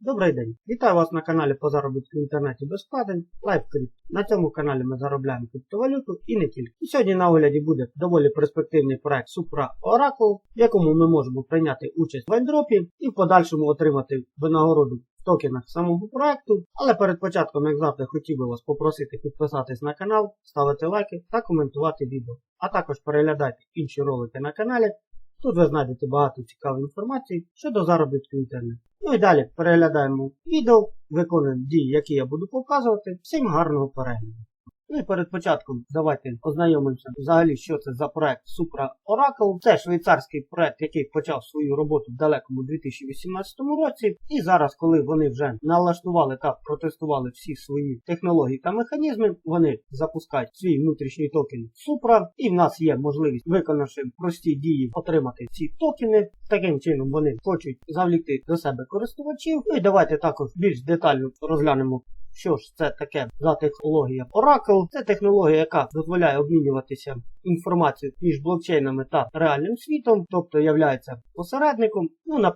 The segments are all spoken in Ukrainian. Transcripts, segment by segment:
Добрий день! Вітаю вас на каналі по заробітку в інтернеті без вкладень LiveCrypt. На цьому каналі ми заробляємо криптовалюту і не тільки. І сьогодні на огляді буде доволі перспективний проект Supra Oracle, в якому ми можемо прийняти участь в айдропі і в подальшому отримати винагороду в токенах самого проекту. Але перед початком, як завжди, хотів би вас попросити підписатись на канал, ставити лайки та коментувати відео. А також переглядайте інші ролики на каналі. Тут ви знайдете багато цікавої інформації щодо заробітку інтернету. Ну і далі переглядаємо відео, виконуємо дії, які я буду показувати. Всім гарного перегляду. Ну і перед початком давайте ознайомимося взагалі, що це за проект Supra Oracle. Це швейцарський проект, який почав свою роботу в далекому 2018 році. І зараз, коли вони вже налаштували та протестували всі свої технології та механізми, вони запускають свій внутрішній токен Supra. І в нас є можливість, виконавши прості дії, отримати ці токени. Таким чином вони хочуть завлікти до себе користувачів. Ну і давайте також більш детально розглянемо що ж це таке за технологія Oracle? Це технологія, яка дозволяє обмінюватися інформацією між блокчейнами та реальним світом, тобто являється посередником. Ну, на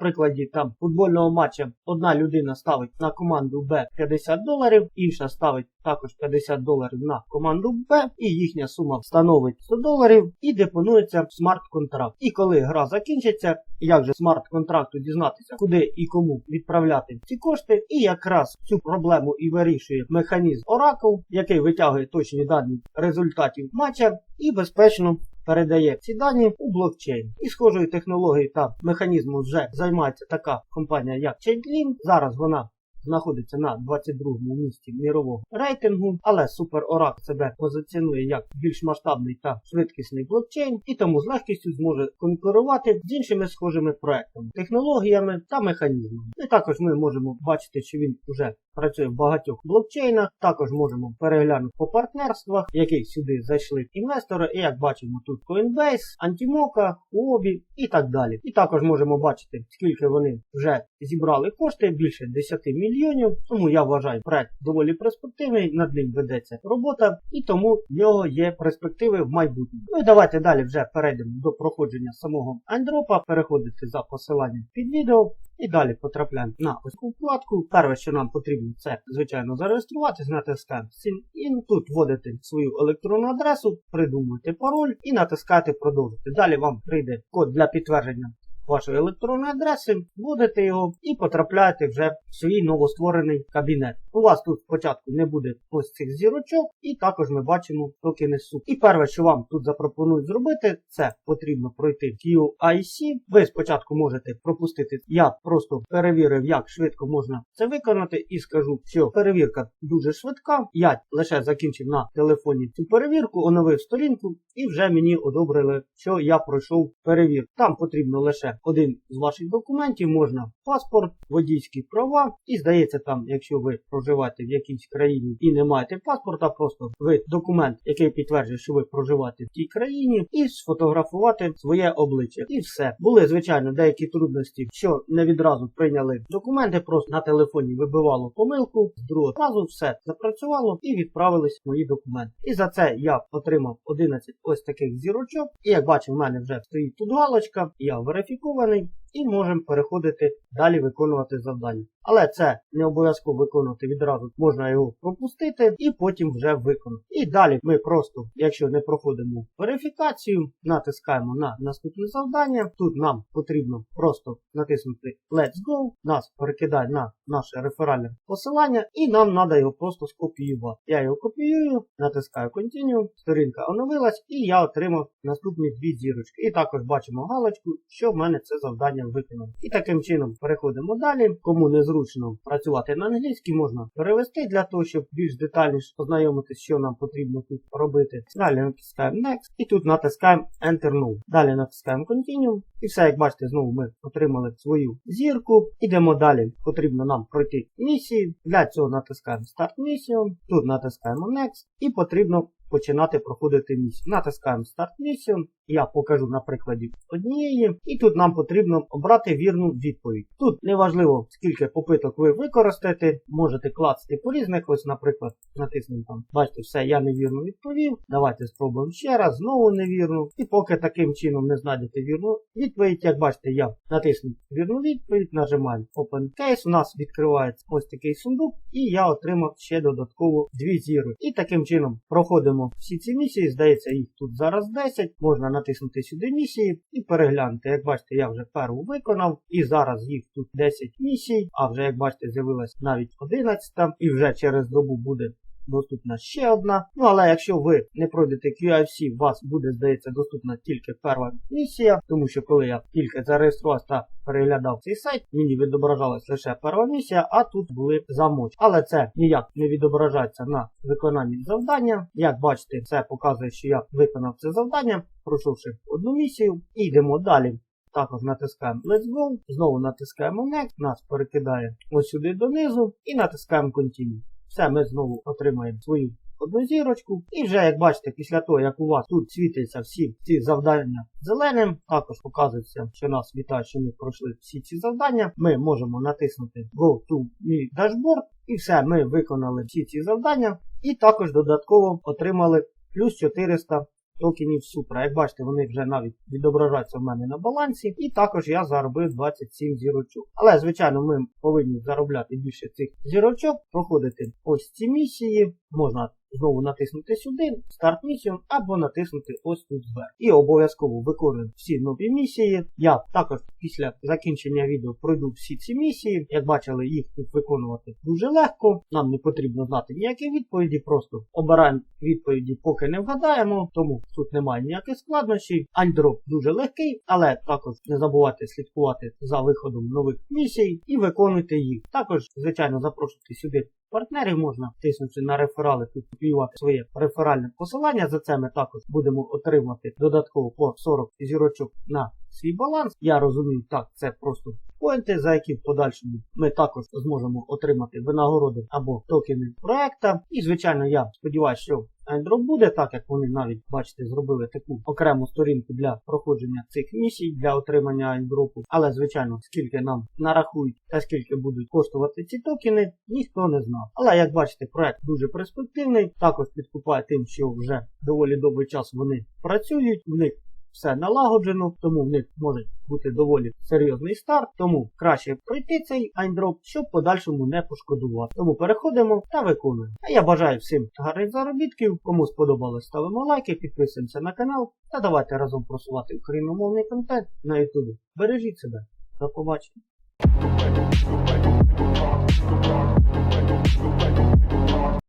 там футбольного матча одна людина ставить на команду Б 50 доларів, інша ставить також 50 доларів на команду Б, і їхня сума становить 100 доларів і депонується смарт-контракт. І коли гра закінчиться, як же смарт-контракту дізнатися, куди і кому відправляти ці кошти, і якраз цю проблему і вирішує механізм Oracle, який витягує точні дані результатів матча і безпечно передає ці дані у блокчейн. І схожою технологією та механізмом вже займається така компанія, як Chainlink. Зараз вона знаходиться на 22-му місці мірового рейтингу, але Super Oracle себе позиціонує як більш масштабний та швидкісний блокчейн, і тому з легкістю зможе конкурувати з іншими схожими проектами, технологіями та механізмами. І також ми можемо бачити, що він вже працює в багатьох блокчейнах. Також можемо переглянути по партнерствах, які сюди зайшли інвестори. І як бачимо, тут Coinbase, Antimoca, Huobi і так далі. І також можемо бачити, скільки вони вже зібрали кошти, більше 10 мільйонів. Тому я вважаю проект доволі перспективний, над ним ведеться робота, і тому в нього є перспективи в майбутньому. Ну і давайте далі вже перейдемо до проходження самого андропа, переходити за посиланням під відео. І далі потрапляємо на ось цю вкладку. Перше, що нам потрібно, це, звичайно, зареєструватись, натискаємо Sign-in. Тут вводите свою електронну адресу, придумуєте пароль і натискаєте продовжити. Далі вам прийде код для підтвердження вашої електронної адреси, вводите його і потрапляєте вже в свій новостворений кабінет. У вас тут спочатку не буде ось цих зірочок, і також ми бачимо токени суп. І перше, що вам тут запропонують зробити, це потрібно пройти QIC. Ви спочатку можете пропустити. Я просто перевірив, як швидко можна це виконати, і скажу, що перевірка дуже швидка. Я лише закінчив на телефоні цю перевірку, оновив сторінку і вже мені одобрили, що я пройшов перевірку. Там потрібно лише один з ваших документів, можна паспорт, водійські права. І здається, там, якщо ви проживаєте в якійсь країні і не маєте паспорта, просто ви документ, який підтверджує, що ви проживаєте в тій країні, і сфотографувати своє обличчя. І все. Були, звичайно, деякі трудності, що не відразу прийняли документи, просто на телефоні вибивало помилку, з другого разу все запрацювало і відправились мої документи. І за це я отримав 11 ось таких зірочок. І як бачимо, в мене вже стоїть тут галочка, я ko man і можемо переходити далі виконувати завдання. Але це не обов'язково виконувати відразу, можна його пропустити і потім вже виконати. І далі ми просто, якщо не проходимо верифікацію, натискаємо на наступне завдання. Тут нам потрібно просто натиснути Let's Go, нас перекидає на наше реферальне посилання, і нам треба його просто скопіювати. Я його копіюю, натискаю Continue, сторінка оновилась, і я отримав наступні дві зірочки. І також бачимо галочку, що в мене це завдання виконано. І таким чином переходимо далі. Кому не зручно працювати на англійській, можна перевести для того, щоб більш детальніше познайомитися, що нам потрібно тут робити. Далі натискаємо Next і тут натискаємо Enter Now. Далі натискаємо Continue. І все, як бачите, знову ми отримали свою зірку. Ідемо далі. Потрібно нам пройти місії. Для цього натискаємо Start місію. Тут натискаємо Next і потрібно починати проходити місію. Натискаємо старт місію. Я покажу на прикладі однієї. І тут нам потрібно обрати вірну відповідь. Тут неважливо, скільки попиток ви використаєте, можете клацати по різних. Ось, наприклад, натиснемо там. Бачите, все, я невірно відповів. Давайте спробуємо ще раз, знову невірно. І поки таким чином не знайдете вірну відповідь, як бачите, я натиснув вірну відповідь, нажимаємо Open Case. У нас відкривається ось такий сундук, і я отримав ще додатково дві зіри. І таким чином проходимо всі ці місії. Здається, їх тут зараз 10. Можна натиснути сюди місії і переглянути. Як бачите, я вже перву виконав, і зараз їх тут 10 місій. А вже як бачите, з'явилась навіть 11, і вже через добу буде доступна ще одна. Ну але якщо ви не пройдете QIFC, у вас буде, здається, доступна тільки перша місія, тому що коли я тільки зареєструвався та переглядав цей сайт, мені відображалась лише перша місія, а тут були замочки. Але це ніяк не відображається на виконанні завдання. Як бачите, це показує, що я виконав це завдання, пройшовши одну місію, і йдемо далі. Також натискаємо Let's Go, знову натискаємо Next, нас перекидає ось сюди донизу і натискаємо Continue. Все, ми знову отримаємо свою одну зірочку. І вже, як бачите, після того, як у вас тут світяться всі ці завдання зеленим, також показується, що нас вітає, що ми пройшли всі ці завдання. Ми можемо натиснути Go to My Dashboard. І все, ми виконали всі ці завдання. І також додатково отримали плюс 400 токенів Супра. Як бачите, вони вже навіть відображаються в мене на балансі. І також я заробив 27 зірочок. Але, звичайно, ми повинні заробляти більше цих зірочок, проходити ось ці місії. Можна знову натиснути сюди, старт місію, або натиснути ось тут зверху. І обов'язково виконую всі нові місії. Я також після закінчення відео пройду всі ці місії. Як бачили, їх тут виконувати дуже легко. Нам не потрібно знати ніякі відповіді, просто обираємо відповіді, поки не вгадаємо, тому тут немає ніяких складнощів. Андроп дуже легкий, але також не забувайте слідкувати за виходом нових місій і виконуйте їх. Також, звичайно, запрошуйте сюди партнерів можна тиснути на реферали, тут копіювати своє реферальне посилання. За це ми також будемо отримати додатково по 40 зірочок на свій баланс. Я розумію, так, це просто поінти, за які в подальшому ми також зможемо отримати винагороди або токени проекта. І, звичайно, я сподіваюся, що Ендроп буде, так як вони навіть, бачите, зробили таку окрему сторінку для проходження цих місій для отримання айдропу. Але, звичайно, скільки нам нарахують та скільки будуть коштувати ці токени, ніхто не знав. Але як бачите, проект дуже перспективний. Також підкупає тим, що вже доволі довгий час вони працюють. В них все налагоджено, тому в них може бути доволі серйозний старт, тому краще пройти цей айндроп, щоб подальшому не пошкодувати. Тому переходимо та виконуємо. А я бажаю всім гарних заробітків. Кому сподобалось, ставимо лайки, підписуємося на канал та давайте разом просувати україномовний контент на ютубі. Бережіть себе. До побачення.